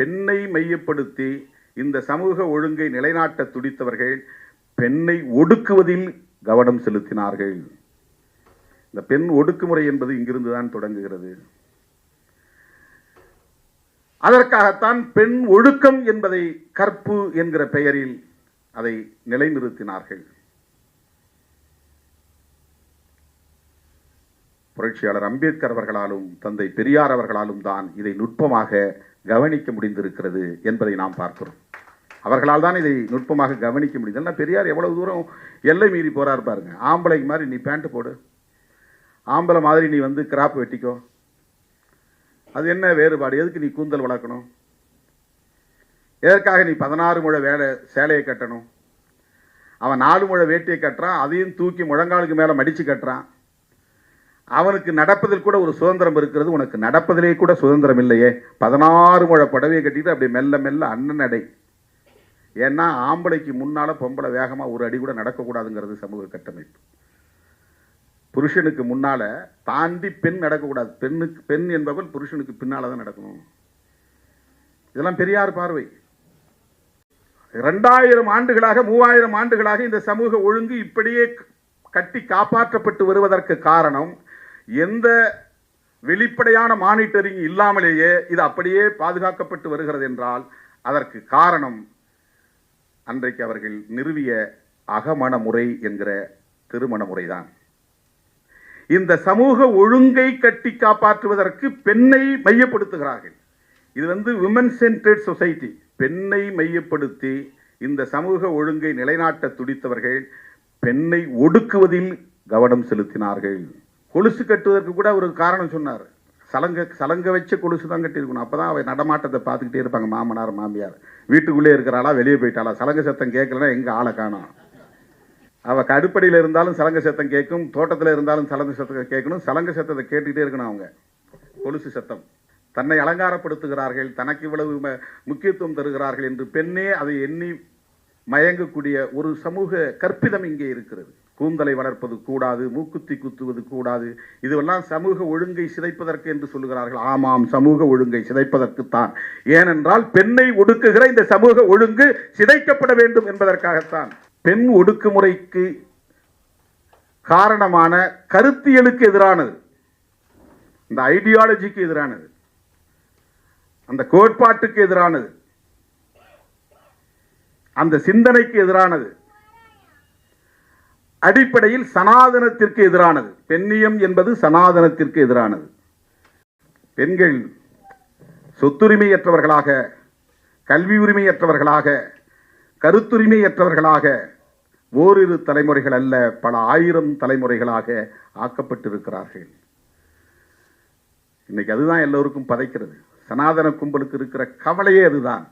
பெண்ணை மையப்படுத்தி இந்த சமூக ஒழுங்கை நிலைநாட்ட துடித்தவர்கள் பெண்ணை ஒடுக்குவதில் கவனம் செலுத்தினார்கள். இந்த பெண் ஒடுக்குமுறை என்பது இங்கிருந்து தான் தொடங்குகிறது. அதற்காகத்தான் பெண் ஒழுக்கம் என்பதை கற்பு என்கிற பெயரில் அதை நிலைநிறுத்தினார்கள். புரட்சியாளர் அம்பேத்கர் அவர்களாலும் தந்தை பெரியார் அவர்களாலும் தான் இதை நுட்பமாக கவனிக்க முடிந்திருக்கிறது என்பதை நாம் பார்க்கிறோம். அவர்களால் தான் இதை நுட்பமாக கவனிக்க முடியுது பெரியார் எவ்வளவு தூரம் எல்லை மீறி போறார் பாருங்க. ஆம்பளைக்கு மாதிரி நீ பேண்ட் போடு. ஆம்பளை மாதிரி நீ வந்து கிராப் வெட்டிக்கோ. அது என்ன வேறுபாடு? எதுக்கு நீ கூந்தல் வளர்க்கணும்? எதற்காக நீ பதினாறு முழ வேலை சேலையை கட்டணும்? அவன் நாலு முழ வேட்டியை கட்டுறான் அதையும் தூக்கி முழங்காலுக்கு மேலே மடித்து கட்டுறான். அவனுக்கு நடப்பதில் கூட ஒரு சுதந்திரம் இருக்கிறது உனக்கு நடப்பதிலே கூட சுதந்திரம் இல்லையே. பதினாறு முழ புடவையை கட்டிட்டு அப்படியே மெல்ல மெல்ல அண்ணன் அடை. ஏன்னா ஆம்பளைக்கு முன்னால பொம்பளை வேகமாக ஒரு அடி கூட நடக்கக்கூடாதுங்கிறது சமூக கட்டமைப்பு. புருஷனுக்கு முன்னால தாண்டி பெண் நடக்கக்கூடாது. பெண்ணுக்கு பெண் என்பவள் புருஷனுக்கு பின்னால் தான் நடக்கணும். இதெல்லாம் பெரியார் பார்வை. ரெண்டாயிரம் ஆண்டுகளாக மூவாயிரம் ஆண்டுகளாக இந்த சமூக ஒழுங்கு இப்படியே கட்டி காப்பாற்றப்பட்டு வருவதற்கு காரணம் எந்த வெளிப்படையான மானிட்டரிங் இல்லாமலேயே இது அப்படியே பாதுகாக்கப்பட்டு வருகிறது என்றால் அதற்கு காரணம் அன்றைக்கு அவர்கள் நிறுவிய அகமண முறை என்கிற திருமண முறைதான். இந்த சமூக ஒழுங்கை கட்டி காப்பாற்றுவதற்கு பெண்ணை மையப்படுத்துகிறார்கள். இது வந்து விமன் சென்டர்ட் சொசைட்டி பெண்ணை மையப்படுத்தி இந்த சமூக ஒழுங்கை நிலைநாட்ட துடித்தவர்கள் பெண்ணை ஒடுக்குவதில் கவனம் செலுத்தினார்கள். கொலுசு கட்டுவதற்கு கூட ஒரு காரணம் சொன்னார். சலங்க சலங்க வச்ச கொலுசு தான் கட்டியிருக்கணும். அப்பதான் அவள் நடமாட்டத்தை பார்த்துக்கிட்டே இருப்பாங்க மாமனார் மாமியார். வீட்டுக்குள்ளே இருக்கிறாளா வெளியே போயிட்டாளா? சலங்க சத்தம் கேட்கலன்னா எங்க ஆளை காணோம்? அவள் கடுப்படியில் இருந்தாலும் சலங்க சத்தம் கேட்கும் தோட்டத்தில் இருந்தாலும் சலங்க சத்தம் கேட்கணும் சலங்க சத்தத்தை கேட்டுக்கிட்டே இருக்கணும் அவங்க. கொலுசு சத்தம். தன்னை அலங்காரப்படுத்துகிறார்கள் தனக்கு இவ்வளவு ம- முக்கியத்துவம் தருகிறார்கள் என்று பெண்ணே அதை எண்ணி மயங்கக்கூடிய ஒரு சமூக கற்பிதம் இங்கே இருக்கிறது. கூந்தலை வளர்ப்பது கூடாது மூக்குத்தி குத்துவது கூடாது. இதுவெல்லாம் சமூக ஒழுங்கை சிதைப்பதற்கு என்று சொல்லுகிறார்கள். ஆமாம் சமூக ஒழுங்கை சிதைப்பதற்குத்தான். ஏனென்றால் பெண்ணை ஒடுக்குகிற இந்த சமூக ஒழுங்கு சிதைக்கப்பட வேண்டும் என்பதற்காகத்தான். பெண் ஒடுக்குமுறைக்கு காரணமான கருத்தியலுக்கு எதிரானது. இந்த ஐடியாலஜிக்கு எதிரானது. அந்த கோட்பாட்டுக்கு எதிரானது. அந்த சிந்தனைக்கு எதிரானது. அடிப்படையில் சனாதனத்திற்கு எதிரானது. பெண்ணியம் என்பது சனாதனத்திற்கு எதிரானது. பெண்கள் சொத்துரிமையற்றவர்களாக கல்வி உரிமையற்றவர்களாக கருத்துரிமையற்றவர்களாக ஓரிரு தலைமுறைகள் அல்ல பல ஆயிரம் தலைமுறைகளாக ஆக்கப்பட்டிருக்கிறார்கள். இன்னைக்கு அதுதான் எல்லோருக்கும் பதைக்கிறது. சனாதன கும்பலுக்கு இருக்கிற கவலையே அதுதான்.